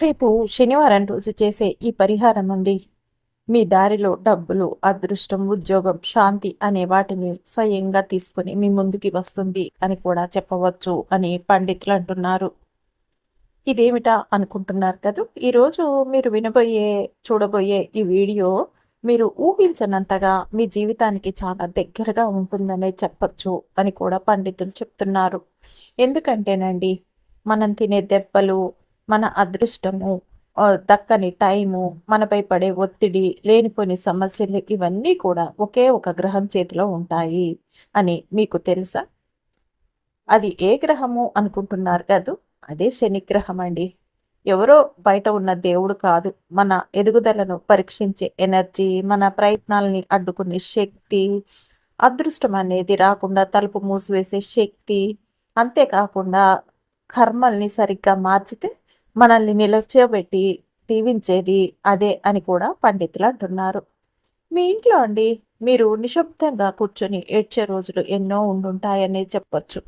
రేపు శనివారం రోజు చేసే ఈ పరిహారం నుండి మీ దారిలో డబ్బులు అదృష్టం ఉద్యోగం శాంతి అనే వాటిని స్వయంగా తీసుకుని మీ ముందుకి వస్తుంది అని కూడా చెప్పవచ్చు అని పండితులు అంటున్నారు. ఇదేమిటా అనుకుంటున్నారు కదా? ఈరోజు మీరు వినబోయే చూడబోయే ఈ వీడియో మీరు ఊహించనంతగా మీ జీవితానికి చాలా దగ్గరగా ఉంటుందనే చెప్పచ్చు అని కూడా పండితులు చెప్తున్నారు. ఎందుకంటేనండి మనం తినే దెబ్బలు మన అదృష్టము దక్కని టైము మనపై పడే ఒత్తిడి లేనిపోని సమస్యలు ఇవన్నీ కూడా ఒకే ఒక గ్రహం చేతిలో ఉంటాయి అని మీకు తెలుసా? అది ఏ గ్రహము అనుకుంటున్నారు కాదు? అదే శనిగ్రహం అండి. ఎవరో బయట ఉన్న దేవుడు కాదు. మన ఎదుగుదలను పరీక్షించే ఎనర్జీ మన ప్రయత్నాలని అడ్డుకునే శక్తి అదృష్టం అనేది రాకుండా తలుపు మూసివేసే శక్తి అంతేకాకుండా కర్మల్ని సరిగ్గా మార్చితే మనల్ని నిలచోబెట్టి దీవించేది అదే అని కూడా పండితులు అంటున్నారు. మీ ఇంట్లో అండి మీరు నిశ్శబ్దంగా కూర్చొని ఏడ్చే రోజులు ఎన్నో ఉండుంటాయనే చెప్పొచ్చు.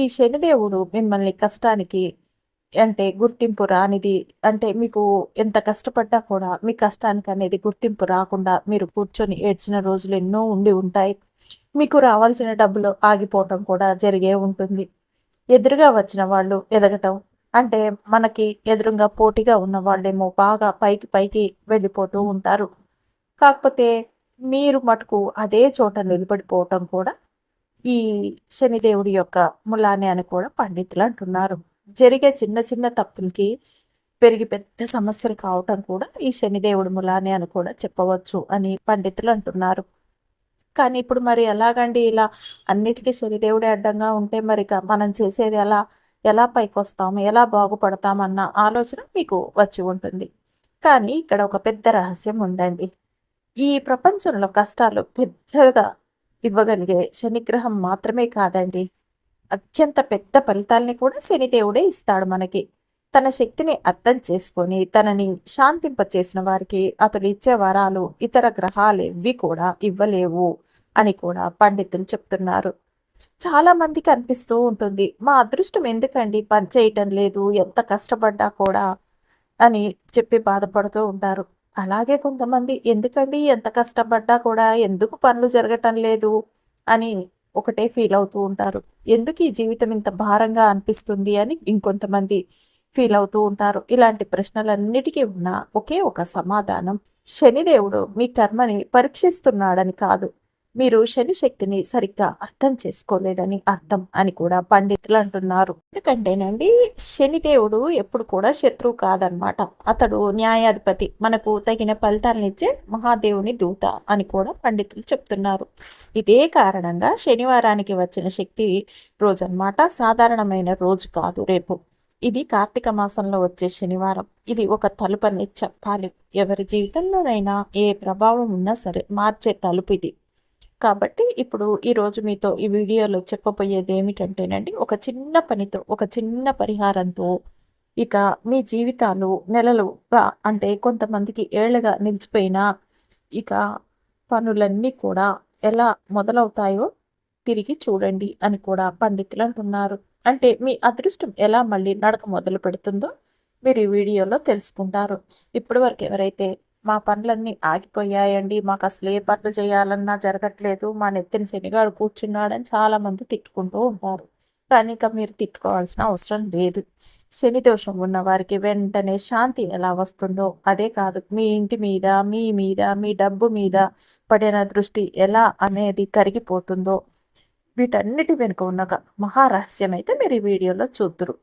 ఈ శనిదేవుడు మిమ్మల్ని కష్టానికి అంటే గుర్తింపు రానిది అంటే మీకు ఎంత కష్టపడ్డా కూడా మీ కష్టానికి అనేది గుర్తింపు రాకుండా మీరు కూర్చొని ఏడ్చిన రోజులు ఎన్నో ఉండి ఉంటాయి. మీకు రావాల్సిన డబ్బులు ఆగిపోవటం కూడా జరిగే ఉంటుంది. ఎదురుగా వచ్చిన వాళ్ళు ఎదగటం అంటే మనకి ఎదురుగా పోటీగా ఉన్న వాళ్ళేమో బాగా పైకి పైకి వెళ్ళిపోతూ ఉంటారు. కాకపోతే మీరు మటుకు అదే చోట నిలబడిపోవటం కూడా ఈ శనిదేవుడి యొక్క ములానే అని కూడా పండితులు అంటున్నారు. జరిగే చిన్న చిన్న తప్పులకి పెరిగి పెద్ద సమస్యలు కావటం కూడా ఈ శనిదేవుడు ములానే అని కూడా చెప్పవచ్చు అని పండితులు అంటున్నారు. కానీ ఇప్పుడు మరి ఎలాగండి ఇలా అన్నిటికీ శనిదేవుడే అడ్డంగా ఉంటే మరి మనం చేసేది ఎలా? ఎలా పైకి ఎలా బాగుపడతామన్న ఆలోచన మీకు వచ్చి ఉంటుంది. కానీ ఇక్కడ ఒక పెద్ద రహస్యం ఉందండి. ఈ ప్రపంచంలో కష్టాలు పెద్దగా ఇవ్వగలిగే శనిగ్రహం మాత్రమే కాదండి. అత్యంత పెద్ద ఫలితాల్ని కూడా శనిదేవుడే ఇస్తాడు మనకి. తన శక్తిని అర్థం చేసుకొని తనని శాంతింపచేసిన వారికి అతడు ఇచ్చే వరాలు ఇతర గ్రహాలు ఇవి కూడా ఇవ్వలేవు అని కూడా పండితులు చెప్తున్నారు. చాలా మందికి అనిపిస్తూ ఉంటుంది. మా అదృష్టం ఎందుకండి? పనిచేయటం లేదు. ఎంత కష్టపడ్డా కూడా అని చెప్పి బాధపడుతూ ఉంటారు. అలాగే కొంతమంది ఎందుకండి? ఎంత కష్టపడ్డా కూడా ఎందుకు పనులు జరగటం లేదు? అని ఒకటే ఫీల్ అవుతూ ఉంటారు. ఎందుకు ఈ జీవితం ఇంత భారంగా అనిపిస్తుంది? అని ఇంకొంతమంది ఫీల్ అవుతూ ఉంటారు. ఇలాంటి ప్రశ్నలన్నిటికీ ఉన్న ఒకే ఒక సమాధానం. శనిదేవుడు మీ కర్మని పరీక్షిస్తున్నాడని కాదు. మీరు శని శక్తిని సరిగ్గా అర్థం చేసుకోలేదని అర్థం అని కూడా పండితులు అంటున్నారు. ఎందుకంటేనండి శనిదేవుడు ఎప్పుడు కూడా శత్రువు కాదనమాట అతడు న్యాయాధిపతి. మనకు తగిన ఫలితాలను ఇచ్చే మహాదేవుని దూత అని కూడా పండితులు చెప్తున్నారు. ఇదే కారణంగా శనివారానికి వచ్చిన శక్తి రోజు సాధారణమైన రోజు కాదు రేపు. ఇది కార్తీక మాసంలో వచ్చే శనివారం. ఇది ఒక తలుపు తలుపని చెప్పాలి. ఎవరి జీవితంలోనైనా ఏ ప్రభావం ఉన్నా సరే మార్చే తలుపు ఇది. కాబట్టి ఇప్పుడు ఈరోజు మీతో ఈ వీడియోలో చెప్పబోయేది ఏమిటంటేనండి ఒక చిన్న పనితో ఒక చిన్న పరిహారంతో ఇక మీ జీవితాలు నెలలుగా అంటే కొంతమందికి ఏళ్ళగా నిలిచిపోయిన ఇక పనులన్నీ కూడా ఎలా మొదలవుతాయో తిరిగి చూడండి అని కూడా పండితులు అంటున్నారు. అంటే మీ అదృష్టం ఎలా మళ్ళీ నడక మొదలు పెడుతుందో మీరు ఈ వీడియోలో తెలుసుకుంటారు. ఇప్పటి వరకు ఎవరైతే మా పనులన్నీ ఆగిపోయాయండి. మాకు అసలు ఏ పనులు చేయాలన్నా జరగట్లేదు. మా నెత్తిన శనిగాడు కూర్చున్నాడని చాలామంది తిట్టుకుంటూ ఉంటారు కానీ ఇక మీరు తిట్టుకోవాల్సిన అవసరం లేదు. శని దోషం ఉన్న వారికి వెంటనే శాంతి ఎలా వస్తుందో అదే కాదు. మీ ఇంటి మీద మీ మీద మీ డబ్బు మీద పడిన దృష్టి ఎలా అనేది కరిగిపోతుందో వీటన్నిటి వెనుక ఉన్న మహారహస్యం అయితే మీరు ఈ వీడియోలో చూద్దురు.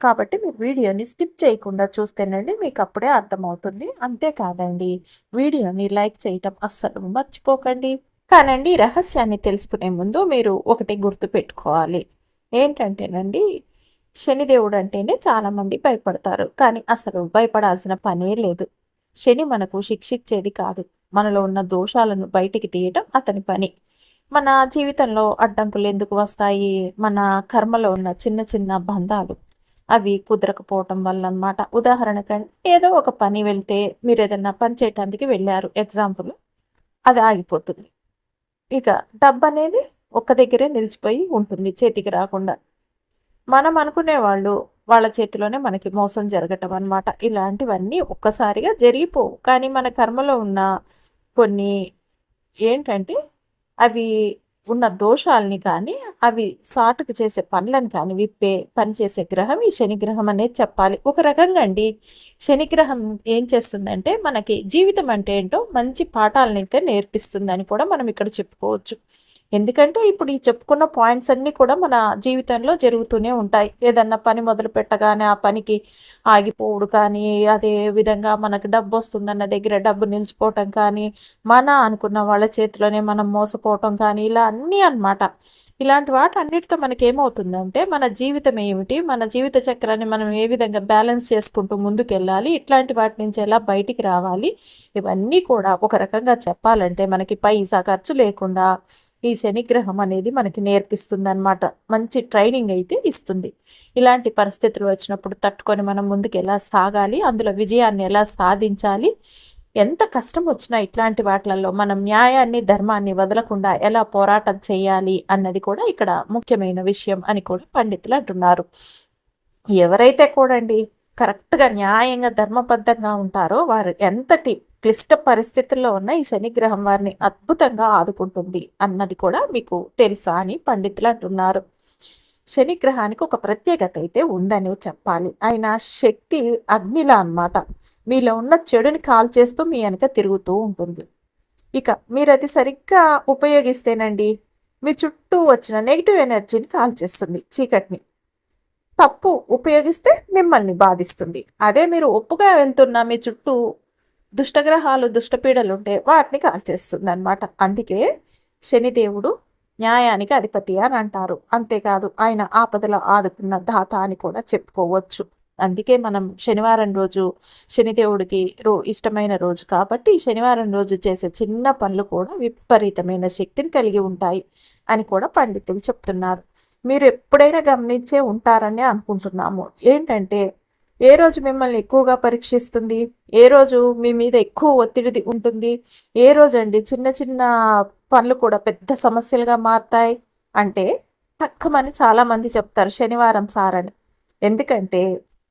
కాబట్టి మీరు వీడియోని స్కిప్ చేయకుండా చూస్తేనండి మీకు అప్పుడే అర్థమవుతుంది. అంతేకాదండి వీడియోని లైక్ చేయటం అస్సలు మర్చిపోకండి. కానండి రహస్యాన్ని తెలుసుకునే ముందు మీరు ఒకటి గుర్తు పెట్టుకోవాలి. ఏంటంటేనండి శనిదేవుడు అంటేనే చాలామంది భయపడతారు కానీ అసలు భయపడాల్సిన పనే లేదు. శని మనకు శిక్షించేది కాదు. మనలో ఉన్న దోషాలను బయటికి తీయటం అతని పని. మన జీవితంలో అడ్డంకులు ఎందుకు వస్తాయి? మన కర్మలో ఉన్న చిన్న చిన్న బంధాలు అవి కుదరకపోవటం వల్ల అనమాట ఉదాహరణకండి ఏదో ఒక పని వెళ్తే మీరు ఏదన్నా పని చేయటానికి వెళ్ళారు ఎగ్జాంపుల్ అది ఆగిపోతుంది. ఇక డబ్బు అనేది ఒక్క దగ్గరే నిలిచిపోయి ఉంటుంది చేతికి రాకుండా. మనం అనుకునే వాళ్ళు వాళ్ళ చేతిలోనే మనకి మోసం జరగటం అనమాట ఇలాంటివన్నీ ఒక్కసారిగా జరిగిపోవు. కానీ మన కర్మలో ఉన్న కొన్ని ఏంటంటే అవి ఉన్న దోషాలని కానీ అవి సాటుకు చేసే పనులను కానీ విప్పే పనిచేసే గ్రహం ఈ శనిగ్రహం అనేది చెప్పాలి. ఒక రకంగా అండి శనిగ్రహం ఏం చేస్తుందంటే మనకి జీవితం అంటే ఏంటో మంచి పాఠాలనైతే నేర్పిస్తుందని కూడా మనం ఇక్కడ చెప్పుకోవచ్చు. ఎందుకంటే ఇప్పుడు ఈ చెప్పుకున్న పాయింట్స్ అన్నీ కూడా మన జీవితంలో జరుగుతూనే ఉంటాయి. ఏదన్నా పని మొదలు పెట్టగానే ఆ పనికి ఆగిపోవుడు కానీ అదే విధంగా మనకు డబ్బు వస్తుందన్న దగ్గర డబ్బు నిలిచిపోవటం కానీ మన అనుకున్న వాళ్ళ చేతిలోనే మనం మోసపోవటం కానీ ఇలా అన్నీ అనమాట ఇలాంటి వాటి అన్నిటితో మనకి ఏమవుతుందంటే మన జీవితం ఏమిటి మన జీవిత చక్రాన్ని మనం ఏ విధంగా బ్యాలెన్స్ చేసుకుంటూ ముందుకెళ్ళాలి ఇట్లాంటి వాటి నుంచి ఎలా బయటికి రావాలి ఇవన్నీ కూడా ఒక రకంగా చెప్పాలంటే మనకి పైసా ఖర్చు లేకుండా ఈ శనిగ్రహం అనేది మనకి నేర్పిస్తుంది అనమాట మంచి ట్రైనింగ్ అయితే ఇస్తుంది. ఇలాంటి పరిస్థితులు వచ్చినప్పుడు తట్టుకొని మనం ముందుకు ఎలా సాగాలి అందులో విజయాన్ని ఎలా సాధించాలి ఎంత కష్టం వచ్చినా ఇట్లాంటి వాటిలలో మనం న్యాయాన్ని ధర్మాన్ని వదలకుండా ఎలా పోరాటం చేయాలి అన్నది కూడా ఇక్కడ ముఖ్యమైన విషయం అని కూడా పండితులు అంటున్నారు. ఎవరైతే కూడండి కరెక్ట్గా న్యాయంగా ధర్మబద్ధంగా ఉంటారో వారు ఎంతటి క్లిష్ట పరిస్థితుల్లో ఉన్న ఈ శనిగ్రహం వారిని అద్భుతంగా ఆదుకుంటుంది అన్నది కూడా మీకు తెలుసా అని పండితులు అంటున్నారు. శనిగ్రహానికి ఒక ప్రత్యేకత అయితే ఉందనే చెప్పాలి. ఆయన శక్తి అగ్నిలా అనమాట మీలో ఉన్న చెడుని కాల్ చేస్తూ మీ వెనక తిరుగుతూ ఉంటుంది. ఇక మీరు అది సరిగ్గా ఉపయోగిస్తేనండి. మీ చుట్టూ వచ్చిన నెగిటివ్ ఎనర్జీని కాల్ చేస్తుంది చీకటిని. తప్పు ఉపయోగిస్తే మిమ్మల్ని బాధిస్తుంది. అదే మీరు ఒప్పుగా వెళ్తున్న మీ చుట్టూ దుష్టగ్రహాలు దుష్టపీడలు ఉంటే వాటిని కాల్చేస్తుంది అనమాట అందుకే శనిదేవుడు న్యాయానికి అధిపతి అని అంటారు. అంతేకాదు ఆయన ఆపదల ఆదుకున్న దాత అని కూడా చెప్పుకోవచ్చు. అందుకే మనం శనివారం రోజు శనిదేవుడికి రో ఇష్టమైన రోజు కాబట్టి శనివారం రోజు చేసే చిన్న పనులు కూడా విపరీతమైన శక్తిని కలిగి ఉంటాయి అని కూడా పండితులు చెప్తున్నారు. మీరు ఎప్పుడైనా గమనించే ఉంటారని అనుకుంటున్నాము. ఏంటంటే ఏ రోజు మిమ్మల్ని ఎక్కువగా పరీక్షిస్తుంది? ఏ రోజు మీ మీద ఎక్కువ ఒత్తిడి ఉంటుంది? ఏ రోజు అండి చిన్న చిన్న పనులు కూడా పెద్ద సమస్యలుగా మారుతాయి? అంటే తక్కువని చాలామంది చెప్తారు శనివారం సార్ అని ఎందుకంటే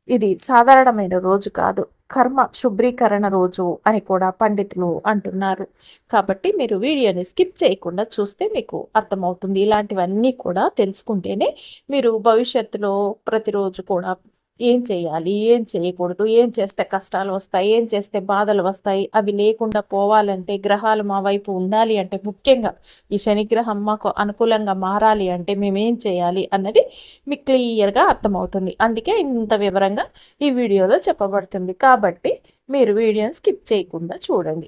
ఇది సాధారణమైన రోజు కాదు. కర్మ శుభ్రీకరణ రోజు అని కూడా పండితులు అంటున్నారు. కాబట్టి మీరు వీడియోని స్కిప్ చేయకుండా చూస్తే మీకు అర్థమవుతుంది. ఇలాంటివన్నీ కూడా తెలుసుకుంటేనే మీరు భవిష్యత్తులో ప్రతిరోజు కూడా ఏం చేయాలి? ఏం చేయకూడదు? ఏం చేస్తే కష్టాలు వస్తాయి? ఏం చేస్తే బాధలు వస్తాయి? అవి లేకుండా పోవాలంటే గ్రహాలు మా వైపు ఉండాలి అంటే ముఖ్యంగా ఈ శనిగ్రహం మాకు అనుకూలంగా మారాలి అంటే మేమేం చేయాలి అన్నది మీకు క్లియర్గా అర్థమవుతుంది. అందుకే ఇంత వివరంగా ఈ వీడియోలో చెప్పబడుతుంది. కాబట్టి మీరు వీడియోని స్కిప్ చేయకుండా చూడండి.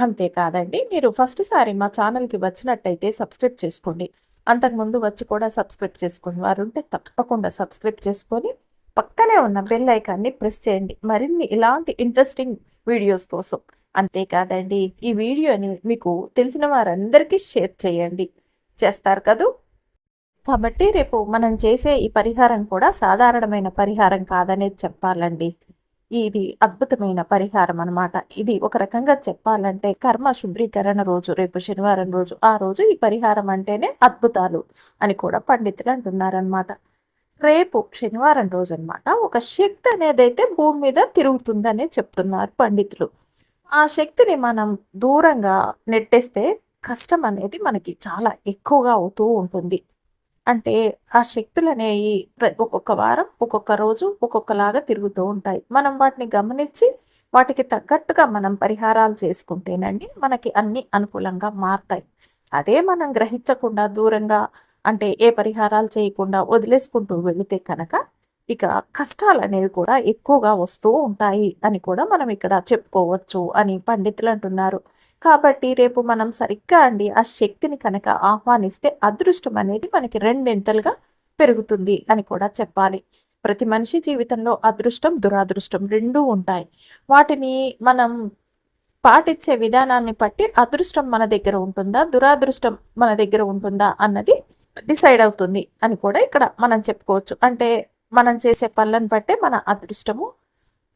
అంతేకాదండి మీరు ఫస్ట్ సారి మా ఛానల్కి వచ్చినట్టయితే సబ్స్క్రైబ్ చేసుకోండి. అంతకుముందు వచ్చి కూడా సబ్స్క్రైబ్ చేసుకుని వారు ఉంటే తప్పకుండా సబ్స్క్రైబ్ చేసుకొని పక్కనే ఉన్న బెల్ ఐకాన్ని ప్రెస్ చేయండి. మరిన్ని ఇలాంటి ఇంట్రెస్టింగ్ వీడియోస్ కోసం. అంతేకాదండి ఈ వీడియోని మీకు తెలిసిన వారందరికీ షేర్ చేయండి. చేస్తారు కదూ? కాబట్టి రేపు మనం చేసే ఈ పరిహారం కూడా సాధారణమైన పరిహారం కాదనేది చెప్పాలండి. ఇది అద్భుతమైన పరిహారం అనమాట ఇది ఒక రకంగా చెప్పాలంటే కర్మ శుభ్రీకరణ రోజు రేపు శనివారం రోజు ఆ రోజు ఈ పరిహారం అంటేనే అద్భుతాలు అని కూడా పండితులు అంటున్నారనమాట రేపు శనివారం రోజు అనమాట ఒక శక్తి అనేది అయితే భూమి మీద తిరుగుతుందనే చెప్తున్నారు పండితులు. ఆ శక్తిని మనం దూరంగా నెట్టేస్తే కష్టం అనేది మనకి చాలా ఎక్కువగా అవుతూ ఉంటుంది. అంటే ఆ శక్తులు అనేవి ఒక్కొక్క వారం ఒక్కొక్క రోజు ఒక్కొక్కలాగా తిరుగుతూ ఉంటాయి. మనం వాటిని గమనించి వాటికి తగ్గట్టుగా మనం పరిహారాలు చేసుకుంటేనండి మనకి అన్ని అనుకూలంగా మారుతాయి. అదే మనం గ్రహించకుండా దూరంగా అంటే ఏ పరిహారాలు చేయకుండా వదిలేసుకుంటూ వెళితే కనుక ఇక కష్టాలు అనేది కూడా ఎక్కువగా వస్తూ ఉంటాయి అని కూడా మనం ఇక్కడ చెప్పుకోవచ్చు అని పండితులు అంటున్నారు. కాబట్టి రేపు మనం సరిగ్గా అండి ఆ శక్తిని కనుక ఆహ్వానిస్తే అదృష్టం అనేది మనకి రెండింతలుగా పెరుగుతుంది అని కూడా చెప్పాలి. ప్రతి మనిషి జీవితంలో అదృష్టం దురాదృష్టం రెండూ ఉంటాయి. వాటిని మనం పాటించే విధానాన్ని బట్టి అదృష్టం మన దగ్గర ఉంటుందా దురాదృష్టం మన దగ్గర ఉంటుందా అన్నది డిసైడ్ అవుతుంది అని కూడా ఇక్కడ మనం చెప్పుకోవచ్చు. అంటే మనం చేసే పనులను బట్టే మన అదృష్టము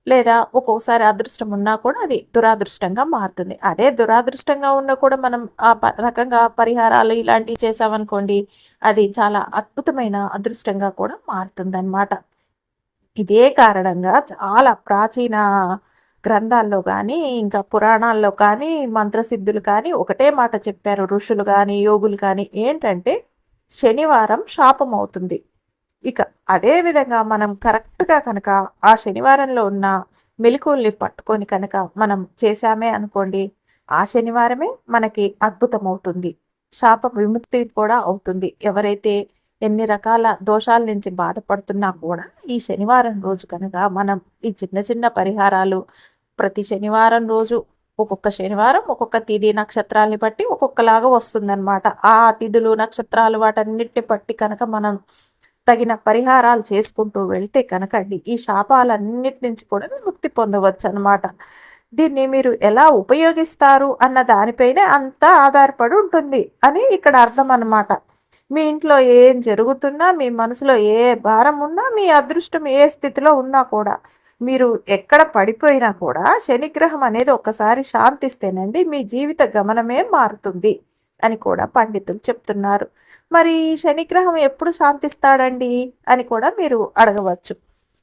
లేదా ఒక్కొక్కసారి అదృష్టం ఉన్నా కూడా అది దురాదృష్టంగా మారుతుంది. అదే దురాదృష్టంగా ఉన్నా కూడా మనం ఆ రకంగా పరిహారాలు ఇలాంటివి చేసామనుకోండి అది చాలా అద్భుతమైన అదృష్టంగా కూడా మారుతుంది ఇదే కారణంగా చాలా ప్రాచీన గ్రంథాల్లో కానీ ఇంకా పురాణాల్లో కానీ మంత్రసిద్ధులు కానీ ఒకటే మాట చెప్పారు. ఋషులు కానీ యోగులు కానీ ఏంటంటే శనివారం శాపం అవుతుంది ఇక అదే విధంగా మనం కరెక్ట్గా కనుక ఆ శనివారంలో ఉన్న మెలకువల్ని పట్టుకొని కనుక మనం చేశామే అనుకోండి ఆ శనివారమే మనకి అద్భుతం అవుతుంది శాప విముక్తి కూడా అవుతుంది. ఎవరైతే ఎన్ని రకాల దోషాల నుంచి బాధపడుతున్నా కూడా ఈ శనివారం రోజు కనుక మనం ఈ చిన్న చిన్న పరిహారాలు ప్రతి శనివారం రోజు ఒక్కొక్క శనివారం ఒక్కొక్క తిథి నక్షత్రాలని బట్టి ఒక్కొక్కలాగా వస్తుందన్నమాట. ఆ తిథులు నక్షత్రాలు వాటన్నిటిని బట్టి కనుక మనం తగిన పరిహారాలు చేసుకుంటూ వెళ్తే కనుకండి ఈ శాపాలన్నిటి నుంచి కూడా విముక్తి పొందవచ్చు అనమాట దీన్ని మీరు ఎలా ఉపయోగిస్తారు అన్న దానిపైనే అంతా ఆధారపడి ఉంటుంది అని ఇక్కడ అర్థం అనమాట మీ ఇంట్లో ఏం జరుగుతున్నా మీ మనసులో ఏ భారం ఉన్నా మీ అదృష్టం ఏ స్థితిలో ఉన్నా కూడా మీరు ఎక్కడ పడిపోయినా కూడా శనిగ్రహం అనేది ఒకసారి శాంతిస్తేనండి మీ జీవిత గమనమే మారుతుంది అని కూడా పండితులు చెప్తున్నారు. మరి శనిగ్రహం ఎప్పుడు శాంతిస్తాడండి అని కూడా మీరు అడగవచ్చు.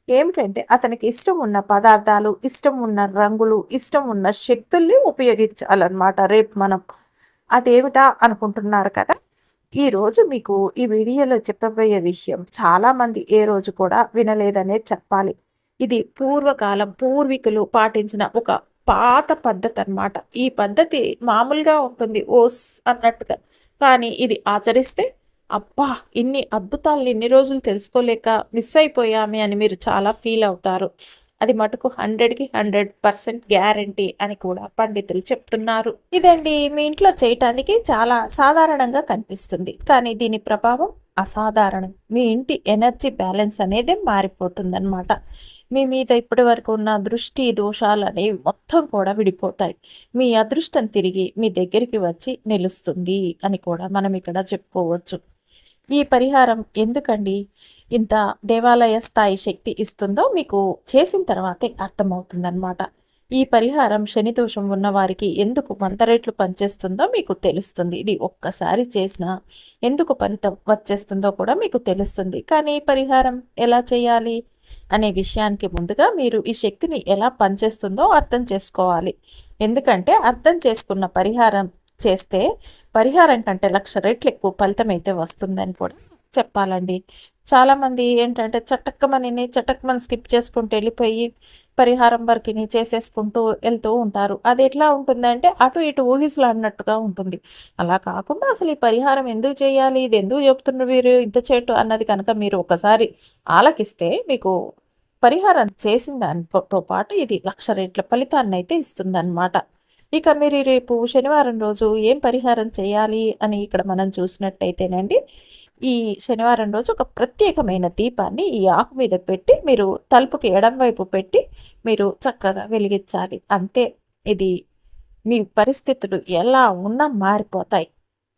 ఏమిటంటే అతనికి ఇష్టం ఉన్న పదార్థాలు ఇష్టం ఉన్న రంగులు ఇష్టం ఉన్న శక్తుల్ని ఉపయోగించాలన్నమాట రేపు మనం. అదేమిటా అనుకుంటున్నారు కదా? ఈరోజు మీకు ఈ వీడియోలో చెప్పబోయే విషయం చాలామంది ఏ రోజు కూడా వినలేదనే చెప్పాలి. ఇది పూర్వకాలం పూర్వీకులు పాటించిన ఒక పాత పద్ధతి అనమాట ఈ పద్ధతి మామూలుగా ఉంటుంది ఓస్ అన్నట్టుగా. కానీ ఇది ఆచరిస్తే అబ్బా ఇన్ని అద్భుతాలను ఇన్ని రోజులు తెలుసుకోలేక మిస్ అయిపోయామే అని మీరు చాలా ఫీల్ అవుతారు. అది మటుకు హండ్రెడ్కి హండ్రెడ్ పర్సెంట్ గ్యారంటీ అని కూడా పండితులు చెప్తున్నారు. ఇదండి మీ ఇంట్లో చేయటానికి చాలా సాధారణంగా కనిపిస్తుంది. కానీ దీని ప్రభావం అసాధారణం. మీ ఇంటి ఎనర్జీ బ్యాలెన్స్ అనేది మారిపోతుందన్నమాట. మీ మీద ఇప్పటి వరకు ఉన్న దృష్టి దోషాలు అనేవి మొత్తం కూడా విడిపోతాయి. మీ అదృష్టం తిరిగి మీ దగ్గరికి వచ్చి నిలుస్తుంది అని కూడా మనం ఇక్కడ చెప్పుకోవచ్చు. ఈ పరిహారం ఎందుకండి? ఇంత దేవాలయ స్థాయి శక్తి ఇస్తుందో మీకు చేసిన తర్వాతే అర్థమవుతుందన్నమాట. ఈ పరిహారం శని దోషం ఉన్న వారికి ఎందుకు వంద రేట్లు పనిచేస్తుందో మీకు తెలుస్తుంది. ఇది ఒక్కసారి చేసిన ఎందుకు ఫలితం వచ్చేస్తుందో కూడా మీకు తెలుస్తుంది. కానీ పరిహారం ఎలా చేయాలి అనే విషయానికి ముందుగా మీరు ఈ శక్తిని ఎలా పనిచేస్తుందో అర్థం చేసుకోవాలి. ఎందుకంటే అర్థం చేసుకున్న పరిహారం చేస్తే పరిహారం కంటే లక్ష రెట్లు ఎక్కువ ఫలితం అయితే వస్తుందని కూడా చెప్పాలండి. చాలామంది ఏంటంటే చటక్కమని చటక్కమని స్కిప్ చేసుకుంటూ వెళ్ళిపోయి పరిహారం వరకుని చేసేసుకుంటూ వెళ్తూ ఉంటారు. అది ఎట్లా ఉంటుందంటే అటు ఇటు ఊగిసలాడినట్టుగా ఉంటుంది. అలా కాకుండా అసలు ఈ పరిహారం ఎందుకు చేయాలి? ఇది ఎందుకు చెప్తున్నారు వీరు? ఇంత చేయటం అన్నది కనుక మీరు ఒకసారి ఆలకిస్తే మీకు పరిహారం చేసిన దానితో పాటు ఇది లక్ష రేట్ల ఫలితాన్ని అయితే ఇస్తుందన్నమాట. ఇక మీరు రేపు శనివారం రోజు ఏం పరిహారం చేయాలి అని ఇక్కడ మనం చూసినట్టయితేనండి ఈ శనివారం రోజు ఒక ప్రత్యేకమైన దీపాన్ని ఈ ఆకు మీద పెట్టి మీరు తలుపుకి ఎడం వైపు పెట్టి మీరు చక్కగా వెలిగించాలి. అంతే ఇది మీ పరిస్థితులు ఎలా ఉన్నా మారిపోతాయి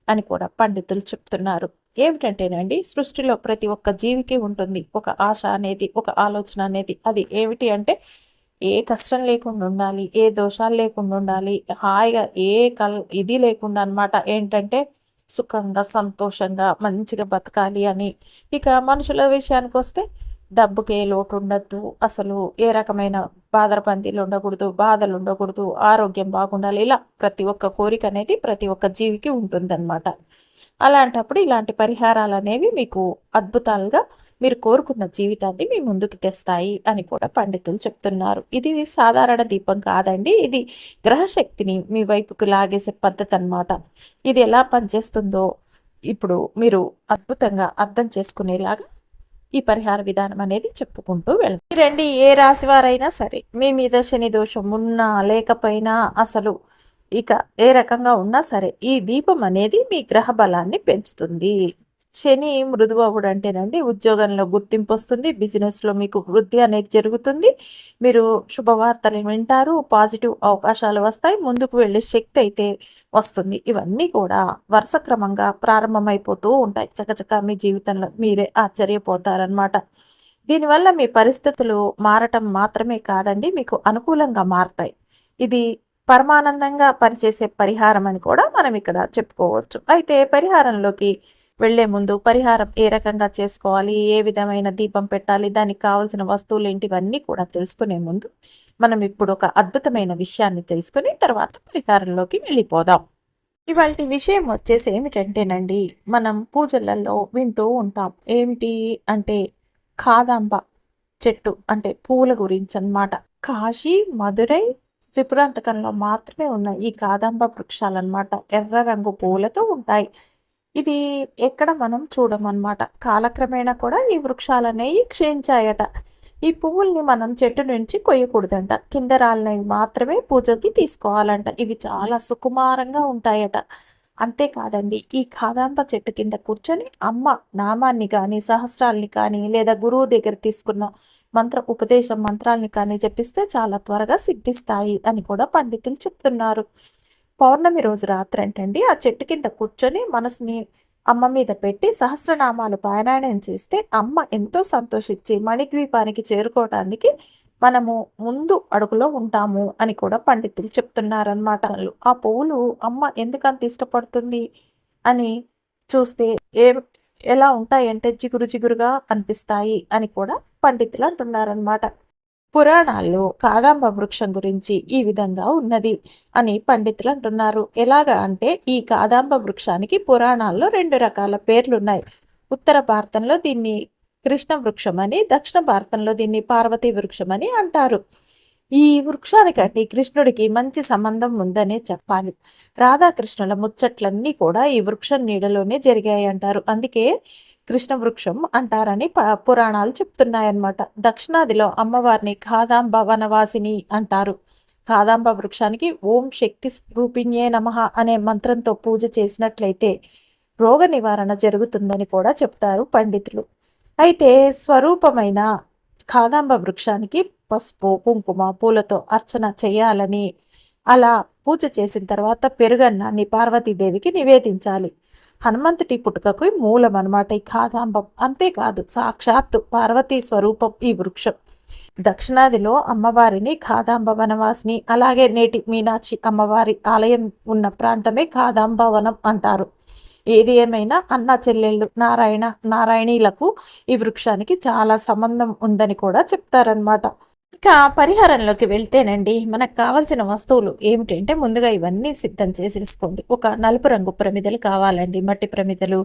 అని కూడా పండితులు చెప్తున్నారు. ఏమిటంటేనండి సృష్టిలో ప్రతి ఒక్క జీవికి ఉంటుంది. ఒక ఆశ అనేది ఒక ఆలోచన అనేది అది ఏమిటి అంటే ఏ కష్టం లేకుండా ఉండాలి ఏ దోషాలు లేకుండా ఉండాలి హాయిగా ఏ కల్ ఇది లేకుండా అనమాట ఏంటంటే సుఖంగా సంతోషంగా మంచిగా బతకాలి అని. ఇక మనుషుల విషయానికి వస్తే డబ్బుకే లోటు ఉండద్దు అసలు ఏ రకమైన బాధరబందీలు ఉండకూడదు బాధలు ఉండకూడదు. ఆరోగ్యం బాగుండాలి. ఇలా ప్రతి ఒక్క కోరిక అనేది ప్రతి ఒక్క జీవికి ఉంటుందన్నమాట. అలాంటప్పుడు ఇలాంటి పరిహారాలు అనేవి మీకు అద్భుతాలుగా మీరు కోరుకున్న జీవితాన్ని మీ ముందుకు తెస్తాయి అని కూడా పండితులు చెప్తున్నారు. ఇది సాధారణ దీపం కాదండి. ఇది గ్రహశక్తిని మీ వైపుకు లాగేసే పద్ధతి అనమాట ఇది ఎలా పనిచేస్తుందో ఇప్పుడు మీరు అద్భుతంగా అర్థం చేసుకునేలాగా ఈ పరిహార విధానం అనేది చెప్పుకుంటూ వెళ్తాం రండి ఏ రాశి వారైనా సరే మీ మీద శని దోషం ఉన్నా లేకపోయినా అసలు ఇక ఏ రకంగా ఉన్నా సరే ఈ దీపం అనేది మీ గ్రహ బలాన్ని పెంచుతుంది. శని మృదువవుడు అంటేనండి ఉద్యోగంలో గుర్తింపు వస్తుంది బిజినెస్లో మీకు వృద్ధి అనేది జరుగుతుంది. మీరు శుభవార్తలు వింటారు పాజిటివ్ అవకాశాలు వస్తాయి ముందుకు వెళ్ళే శక్తి అయితే వస్తుంది. ఇవన్నీ కూడా వరుస క్రమంగా ప్రారంభమైపోతూ ఉంటాయి. చకచక మీ జీవితంలో మీరే ఆశ్చర్యపోతారనమాట దీనివల్ల మీ పరిస్థితులు మారటం మాత్రమే కాదండి మీకు అనుకూలంగా మారతాయి. ఇది పరమానందంగా పనిచేసే పరిహారం అని కూడా మనం ఇక్కడ చెప్పుకోవచ్చు. అయితే పరిహారంలోకి వెళ్ళే ముందు పరిహారం ఏ రకంగా చేసుకోవాలి? ఏ విధమైన దీపం పెట్టాలి? దానికి కావాల్సిన వస్తువులు ఏంటివన్నీ కూడా తెలుసుకునే ముందు మనం ఇప్పుడు ఒక అద్భుతమైన విషయాన్ని తెలుసుకుని తర్వాత పరిహారంలోకి వెళ్ళిపోదాం. ఇవాళ విషయం వచ్చేసి ఏమిటంటేనండి మనం పూజలలో వింటూ ఉంటాం. ఏమిటి అంటే కాదాంబ చెట్టు అంటే పూల గురించి అన్నమాట. కాశీ మధురై త్రిపురాంతకంలో మాత్రమే ఉన్నాయి. ఈ కాదంబ వృక్షాలన్నమాట ఎర్ర రంగు పూలతో ఉంటాయి. ఇది ఎక్కడ మనం చూడమన్నమాట. కాలక్రమేణా కూడా ఈ వృక్షాలు అనేవి క్షీణించాయట. ఈ పువ్వుల్ని మనం చెట్టు నుంచి కొయ్యకూడదంట. కింద రాళ్ళని మాత్రమే పూజకి తీసుకోవాలంట. ఇవి చాలా సుకుమారంగా ఉంటాయట. అంతేకాదండి ఈ కాదాంబ చెట్టు కింద కూర్చొని అమ్మ నామాన్ని కానీ సహస్రాల్ని కానీ లేదా గురువు దగ్గర తీసుకున్న మంత్ర ఉపదేశం మంత్రాల్ని కానీ చెప్పిస్తే చాలా త్వరగా సిద్ధిస్తాయి అని కూడా పండితులు చెప్తున్నారు. పౌర్ణమి రోజు రాత్రి ఏంటండి ఆ చెట్టు కింద కూర్చొని మనసుని అమ్మ మీద పెట్టి సహస్రనామాలు పారాయణం చేస్తే అమ్మ ఎంతో సంతోషించి మణిద్వీపానికి చేరుకోవటానికి మనము ముందు అడుగులో ఉంటాము అని కూడా పండితులు చెప్తున్నారనమాట ఆ పువ్వులు అమ్మ ఎందుకంత ఇష్టపడుతుంది అని చూస్తే ఏ ఎలా ఉంటాయంటే జిగురు జిగురుగా అనిపిస్తాయి అని కూడా పండితులు అంటున్నారనమాట పురాణాల్లో కాదాంబ వృక్షం గురించి ఈ విధంగా ఉన్నది అని పండితులు అంటున్నారు. ఎలాగా అంటే ఈ కాదాంబ వృక్షానికి పురాణాల్లో రెండు రకాల పేర్లున్నాయి. ఉత్తర భారతంలో దీన్ని కృష్ణ వృక్షం అని దక్షిణ భారతంలో దీన్ని పార్వతీ వృక్షం అని అంటారు. ఈ వృక్షానికంటే కృష్ణుడికి మంచి సంబంధం ఉందనే చెప్పాలి. రాధాకృష్ణుల ముచ్చట్లన్నీ కూడా ఈ వృక్షం నీడలోనే జరిగాయి అంటారు అందుకే కృష్ణ వృక్షం అంటారని పురాణాలు చెప్తున్నాయన్నమాట. దక్షిణాదిలో అమ్మవారిని కాదాంబ వనవాసిని అంటారు. కాదాంబ వృక్షానికి ఓం శక్తి రూపిణ్యే నమ అనే మంత్రంతో పూజ చేసినట్లయితే రోగ నివారణ జరుగుతుందని కూడా చెప్తారు పండితులు. అయితే స్వరూపమైన కాదాంబ వృక్షానికి పసుపు కుంకుమ పూలతో అర్చన చేయాలని అలా పూజ చేసిన తర్వాత పెరుగన్నాన్ని పార్వతీదేవికి నివేదించాలి. హనుమంతుడి పుట్టుకకు మూలం అనమాట ఈ కాదాంబం అంతేకాదు సాక్షాత్తు పార్వతీ స్వరూపం ఈ వృక్షం. దక్షిణాదిలో అమ్మవారిని కాదాంబ వనవాసిని అలాగే నేటి మీనాక్షి అమ్మవారి ఆలయం ఉన్న ప్రాంతమే కాదాంబ వనం అంటారు. ఏది ఏమైనా అన్న చెల్లెళ్ళు నారాయణ నారాయణీలకు ఈ వృక్షానికి చాలా సంబంధం ఉందని కూడా చెప్తారనమాట ఇక పరిహారంలోకి వెళ్తేనండి మనకు కావాల్సిన వస్తువులు ఏమిటంటే ముందుగా ఇవన్నీ సిద్ధం చేసేసుకోండి. ఒక నలుపు రంగు ప్రమిదలు కావాలండి మట్టి ప్రమిదలు.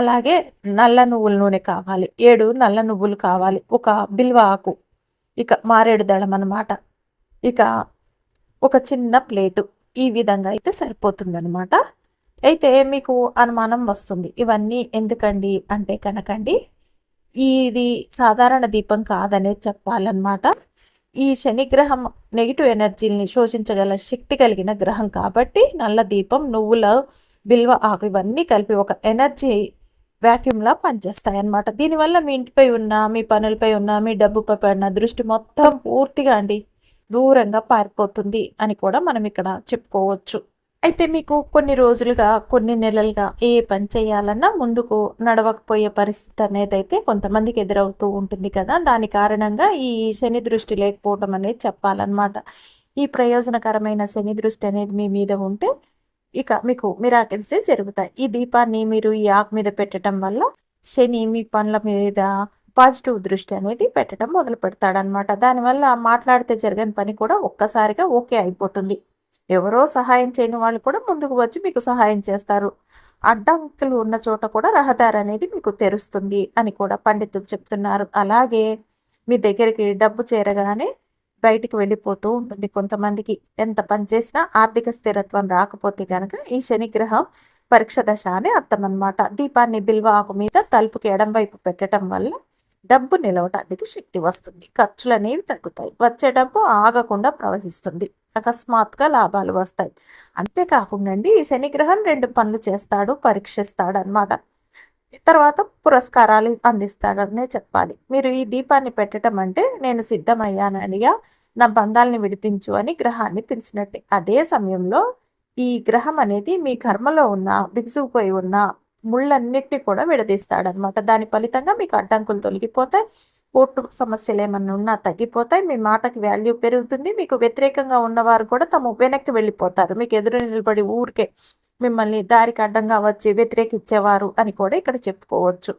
అలాగే నల్ల నువ్వుల నూనె కావాలి ఏడు నల్ల నువ్వులు కావాలి ఒక బిల్వ ఆకు ఇక మారేడు దళం అనమాట ఇక ఒక చిన్న ప్లేటు ఈ విధంగా అయితే సరిపోతుందనమాట అయితే మీకు అనుమానం వస్తుంది ఇవన్నీ ఎందుకండి అంటే కనకండి ఇది సాధారణ దీపం కాదనే చెప్పాలన్నమాట. ఈ శనిగ్రహం నెగిటివ్ ఎనర్జీని శోషించగల శక్తి కలిగిన గ్రహం కాబట్టి నల్ల దీపం నువ్వుల బిల్వ ఆకు ఇవన్నీ కలిపి ఒక ఎనర్జీ వ్యాక్యూమ్లా పనిచేస్తాయి అన్నమాట దీనివల్ల మీ ఇంటిపై ఉన్న మీ పనులపై ఉన్న మీ డబ్బుపై పడిన దృష్టి మొత్తం పూర్తిగా అండి దూరంగా పారిపోతుంది అని కూడా మనం ఇక్కడ చెప్పుకోవచ్చు. అయితే మీకు కొన్ని రోజులుగా కొన్ని నెలలుగా ఏ పని చేయాలన్నా ముందుకు నడవకపోయే పరిస్థితి అనేది అయితే కొంతమందికి ఎదురవుతూ ఉంటుంది కదా. దాని కారణంగా ఈ శని దృష్టి లేకపోవడం అనేది చెప్పాలన్నమాట. ఈ ప్రయోజనకరమైన శని దృష్టి అనేది మీ మీద ఉంటే ఇక మీకు మిరాకిల్సే జరుగుతాయి. ఈ దీపాన్ని మీరు ఈ ఆకు మీద పెట్టడం వల్ల శని మీ పనుల మీద పాజిటివ్ దృష్టి అనేది పెట్టడం మొదలు పెడతాడనమాట దానివల్ల మాట్లాడితే జరగని పని కూడా ఒక్కసారిగా ఓకే అయిపోతుంది. ఎవరో సహాయం చేయని వాళ్ళు కూడా ముందుకు వచ్చి మీకు సహాయం చేస్తారు. అడ్డంకులు ఉన్న చోట కూడా రహదారి అనేది మీకు తెరుస్తుంది అని కూడా పండితులు చెప్తున్నారు. అలాగే మీ దగ్గరికి డబ్బు చేరగానే బయటికి వెళ్ళిపోతూ ఉంటుంది కొంతమందికి. ఎంత పనిచేసినా ఆర్థిక స్థిరత్వం రాకపోతే కనుక ఈ శనిగ్రహం పరీక్ష దశ అని అర్థం అనమాట దీపాన్ని బిల్వ ఆకు మీద తలుపుకి ఎడం వైపు పెట్టడం వల్ల డబ్బు నిలవటానికి శక్తి వస్తుంది. ఖర్చులు అనేవి తగ్గుతాయి. వచ్చే డబ్బు ఆగకుండా ప్రవహిస్తుంది. అకస్మాత్తుగా లాభాలు వస్తాయి. అంతేకాకుండా అండి ఈ శనిగ్రహం రెండు పనులు చేస్తాడు పరీక్షిస్తాడు అనమాట తర్వాత పురస్కారాలు అందిస్తాడనే చెప్పాలి. మీరు ఈ దీపాన్ని పెట్టడం అంటే నేను సిద్ధమయ్యాననిగా నా బంధాలని విడిపించు అని గ్రహాన్ని పిలిచినట్టే. అదే సమయంలో ఈ గ్రహం అనేది మీ కర్మలో ఉన్న బిగుసుకుపోయి ఉన్న ముళ్ళన్నిటిని కూడా విడదీస్తాడనమాట దాని ఫలితంగా మీకు అడ్డంకులు తొలగిపోతాయి. కోర్టు సమస్యలు ఏమన్నా ఉన్నా తగ్గిపోతాయి. మీ మాటకి వాల్యూ పెరుగుతుంది. మీకు వ్యతిరేకంగా ఉన్నవారు కూడా తమ వెనక్కి వెళ్ళిపోతారు. మీకు ఎదురు నిలబడి ఊరికే మిమ్మల్ని దారికి అడ్డంగా వచ్చి వ్యతిరేకించేవారు అని కూడా ఇక్కడ చెప్పుకోవచ్చు.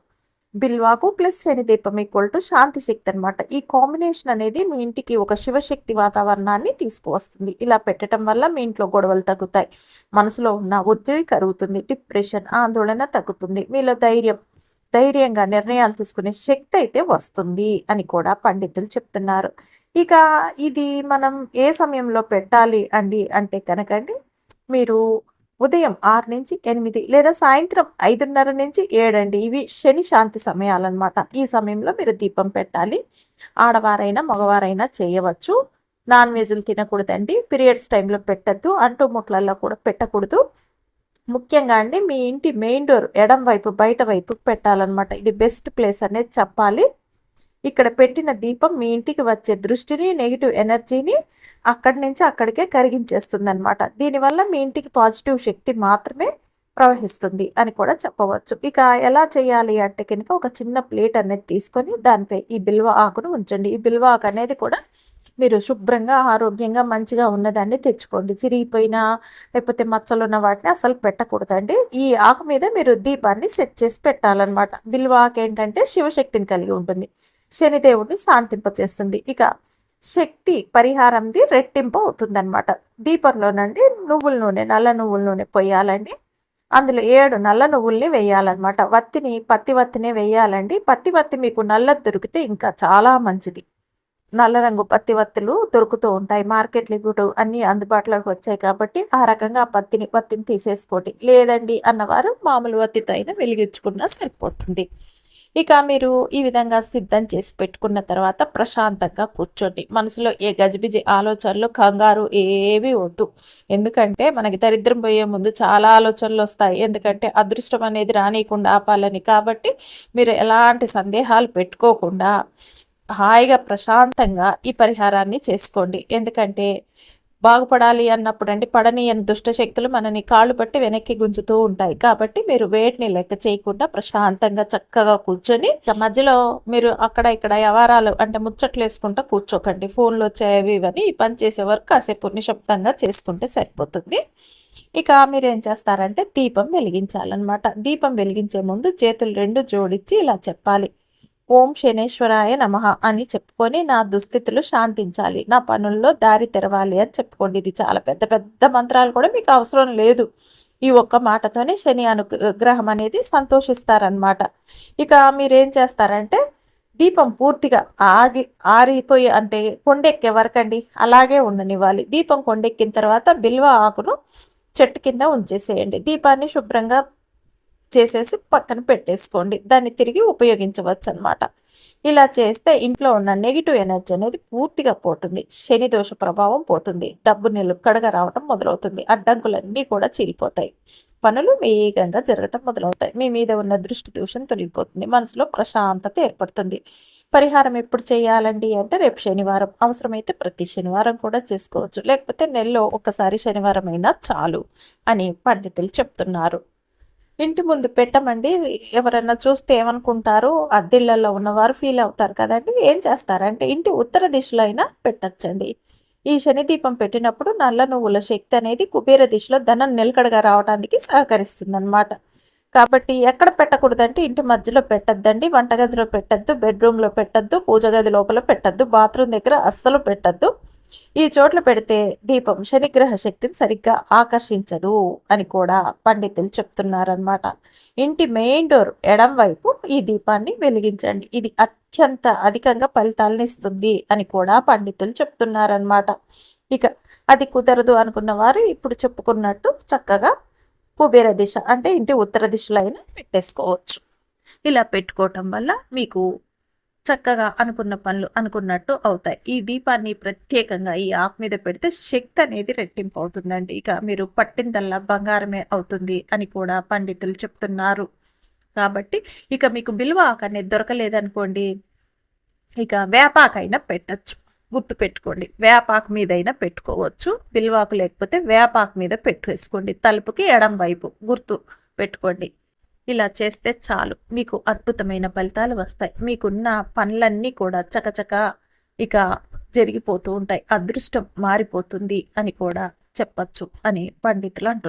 బిల్వాకు ప్లస్ శనిదీపం ఈక్వల్ టు శాంతి శక్తి అనమాట ఈ కాంబినేషన్ అనేది మీ ఇంటికి ఒక శివశక్తి వాతావరణాన్ని తీసుకువస్తుంది. ఇలా పెట్టడం వల్ల మీ ఇంట్లో గొడవలు తగ్గుతాయి. మనసులో ఉన్న ఒత్తిడి కరుగుతుంది. డిప్రెషన్ ఆందోళన తగ్గుతుంది. మీలో ధైర్యం ధైర్యంగా నిర్ణయాలు తీసుకునే శక్తి అయితే వస్తుంది అని కూడా పండితులు చెప్తున్నారు. ఇక ఇది మనం ఏ సమయంలో పెట్టాలి అండి? అంటే కనుకండి మీరు ఉదయం ఆరు నుంచి ఎనిమిది లేదా సాయంత్రం ఐదున్నర నుంచి ఏడండి ఇవి శని శాంతి సమయాలన్నమాట. ఈ సమయంలో మీరు దీపం పెట్టాలి. ఆడవారైనా మగవారైనా చేయవచ్చు. నాన్ వెజ్లు తినకూడదండి. పీరియడ్స్ టైంలో పెట్టద్దు. అంటూ ముట్లల్లో కూడా పెట్టకూడదు. ముఖ్యంగా అండి మీ ఇంటి మెయిన్ డోర్ ఎడం వైపు బయట వైపు పెట్టాలన్నమాట. ఇది బెస్ట్ ప్లేస్ అనేది చెప్పాలి. ఇక్కడ పెట్టిన దీపం మీ ఇంటికి వచ్చే దృష్టిని నెగిటివ్ ఎనర్జీని అక్కడి నుంచి అక్కడికే కరిగించేస్తుంది అనమాట దీనివల్ల మీ ఇంటికి పాజిటివ్ శక్తి మాత్రమే ప్రవహిస్తుంది అని కూడా చెప్పవచ్చు. ఇక ఎలా చేయాలి అంటే కనుక ఒక చిన్న ప్లేట్ అనేది తీసుకొని దానిపై ఈ బిల్వ ఆకును ఉంచండి. ఈ బిల్వ ఆకు అనేది కూడా మీరు శుభ్రంగా ఆరోగ్యంగా మంచిగా ఉన్నదాన్ని తెచ్చుకోండి. చిరిగిపోయిన లేకపోతే మచ్చలు ఉన్న వాటిని అసలు పెట్టకూడదండి. ఈ ఆకు మీద మీరు దీపాన్ని సెట్ చేసి పెట్టాలన్నమాట. బిల్వ ఆకు ఏంటంటే శివశక్తిని కలిగి ఉంటుంది. శనిదేవుడిని శాంతింపచేస్తుంది. ఇక శక్తి పరిహారంది రెట్టింపు అవుతుందన్నమాట దీపంలోనండి నువ్వుల నూనె నల్ల నువ్వుల నూనె పొయ్యాలండి. అందులో ఏడు నల్ల నువ్వుల్ని వేయాలన్నమాట. వత్తిని పత్తి వత్తినే వేయాలండి. పత్తి వత్తి మీకు నల్ల దొరికితే ఇంకా చాలా మంచిది. నల్ల రంగు పత్తి వత్తులు దొరుకుతూ ఉంటాయి. మార్కెట్లు ఇప్పుడు అన్నీ అందుబాటులోకి వచ్చాయి కాబట్టి ఆ రకంగా ఆ పత్తిని వత్తిని తీసేసుకోండి. లేదండి అన్నవారు మామూలు వత్తితో అయినా వెలిగించుకున్నా సరిపోతుంది. ఇక మీరు ఈ విధంగా సిద్ధం చేసి పెట్టుకున్న తర్వాత ప్రశాంతంగా కూర్చోండి. మనసులో ఏ గజిబిజి ఆలోచనలు కంగారు ఏవి వద్దు. ఎందుకంటే మనకి దరిద్రం పోయే ముందు చాలా ఆలోచనలు వస్తాయి. ఎందుకంటే అదృష్టం అనేది రానియకుండా ఆపాలని. కాబట్టి మీరు ఎలాంటి సందేహాలు పెట్టుకోకుండా హాయిగా ప్రశాంతంగా ఈ పరిహారాన్ని చేసుకోండి. ఎందుకంటే బాగుపడాలి అన్నప్పుడు అంటే పడనీయని దుష్ట శక్తులు మనని కాళ్ళు పట్టి వెనక్కి గుంజుతూ ఉంటాయి. కాబట్టి మీరు వేటిని లెక్క చేయకుండా ప్రశాంతంగా చక్కగా కూర్చొని మధ్యలో మీరు అక్కడ ఇక్కడ వ్యవహారాలు అంటే ముచ్చట్లు వేసుకుంటా కూర్చోకండి. ఫోన్లు వచ్చేవి ఇవన్నీ ఈ పని చేసే వరకు కాసేపు నిశ్శబ్దంగా చేసుకుంటే సరిపోతుంది. ఇక మీరు ఏం చేస్తారంటే దీపం వెలిగించాలన్నమాట. దీపం వెలిగించే ముందు చేతులు రెండు జోడించి ఇలా చెప్పాలి. ఓం శనేశ్వరాయ నమ అని చెప్పుకొని నా దుస్థితులు శాంతించాలి. నా పనుల్లో దారి తెరవాలి అని చెప్పుకోండి. ఇది చాలా పెద్ద పెద్ద మంత్రాలు కూడా మీకు అవసరం లేదు. ఈ ఒక్క మాటతోనే శని అనుగ్రహం అనేది సంతోషిస్తారనమాట ఇక మీరేం చేస్తారంటే దీపం పూర్తిగా ఆగి ఆరిపోయి అంటే కొండెక్కే వరకండి. అలాగే ఉండనివ్వాలి. దీపం కొండెక్కిన తర్వాత బిల్వ ఆకును చెట్టు కింద ఉంచేసేయండి. దీపాన్ని శుభ్రంగా చేసేసి పక్కన పెట్టేసుకోండి. దాన్ని తిరిగి ఉపయోగించవచ్చు అనమాట ఇలా చేస్తే ఇంట్లో ఉన్న నెగిటివ్ ఎనర్జీ అనేది పూర్తిగా పోతుంది. శని దోష ప్రభావం పోతుంది. డబ్బు నిలుక్కడగా రావటం మొదలవుతుంది. అడ్డంకులన్నీ కూడా చీలిపోతాయి. పనులు వేగంగా జరగటం మొదలవుతాయి. మీ మీద ఉన్న దృష్టి దోషం తొలగిపోతుంది. మనసులో ప్రశాంతత ఏర్పడుతుంది. పరిహారం ఎప్పుడు చేయాలండి అంటే రేపు శనివారం. అవసరమైతే ప్రతి శనివారం కూడా చేసుకోవచ్చు. లేకపోతే నెలలో ఒకసారి శనివారం అయినా చాలు అని పండితులు చెప్తున్నారు. ఇంటి ముందు పెట్టమండి. ఎవరైనా చూస్తే ఏమనుకుంటారు అద్దిళ్ళలో ఉన్నవారు ఫీల్ అవుతారు కదండి. ఏం చేస్తారంటే ఇంటి ఉత్తర దిశలో అయినా పెట్టచ్చండి. ఈ శని దీపం పెట్టినప్పుడు నల్ల నువ్వుల శక్తి అనేది కుబేర దిశలో ధనం నిలకడగా రావడానికి సహకరిస్తుంది అనమాట కాబట్టి ఎక్కడ పెట్టకూడదంటే ఇంటి మధ్యలో పెట్టద్దండి. వంటగదిలో పెట్టద్దు బెడ్రూమ్లో పెట్టద్దు పూజ గది లోపల పెట్టద్దు బాత్రూమ్ దగ్గర అస్సలు పెట్టద్దు. ఈ చోట్ల పెడితే దీపం శనిగ్రహ శక్తిని సరిగ్గా ఆకర్షించదు అని కూడా పండితులు చెప్తున్నారనమాట ఇంటి మెయిన్ డోర్ ఎడం వైపు ఈ దీపాన్ని వెలిగించండి. ఇది అత్యంత అధికంగా ఫలితాలను ఇస్తుంది అని కూడా పండితులు చెప్తున్నారనమాట ఇక అది కుదరదు అనుకున్న వారు ఇప్పుడు చెప్పుకున్నట్టు చక్కగా కుబేర దిశ అంటే ఇంటి ఉత్తర దిశలో అయినా పెట్టేసుకోవచ్చు. ఇలా పెట్టుకోవటం వల్ల మీకు చక్కగా అనుకున్న పనులు అనుకున్నట్టు అవుతాయి. ఈ దీపాన్ని ప్రత్యేకంగా ఈ ఆకు మీద పెడితే శక్తి అనేది రెట్టింపు అవుతుందండి. ఇక మీరు పట్టిందల్లా బంగారమే అవుతుంది అని కూడా పండితులు చెప్తున్నారు. కాబట్టి ఇక మీకు బిల్వ ఆకు అనేది దొరకలేదనుకోండి ఇక వేపాకైనా పెట్టచ్చు. గుర్తు పెట్టుకోండి వేపాకు మీదైనా పెట్టుకోవచ్చు. బిల్వాకు లేకపోతే వేపాకు మీద పెట్టేసుకోండి. తలుపుకి ఎడం వైపు గుర్తు పెట్టుకోండి. ఇలా చేస్తే చాలు. మీకు అద్భుతమైన ఫలితాలు వస్తాయి. మీకున్న పనులన్నీ కూడా చకచక ఇక జరిగిపోతూ ఉంటాయి. అదృష్టం మారిపోతుంది అని కూడా చెప్పచ్చు అని పండితులు అంటున్నారు.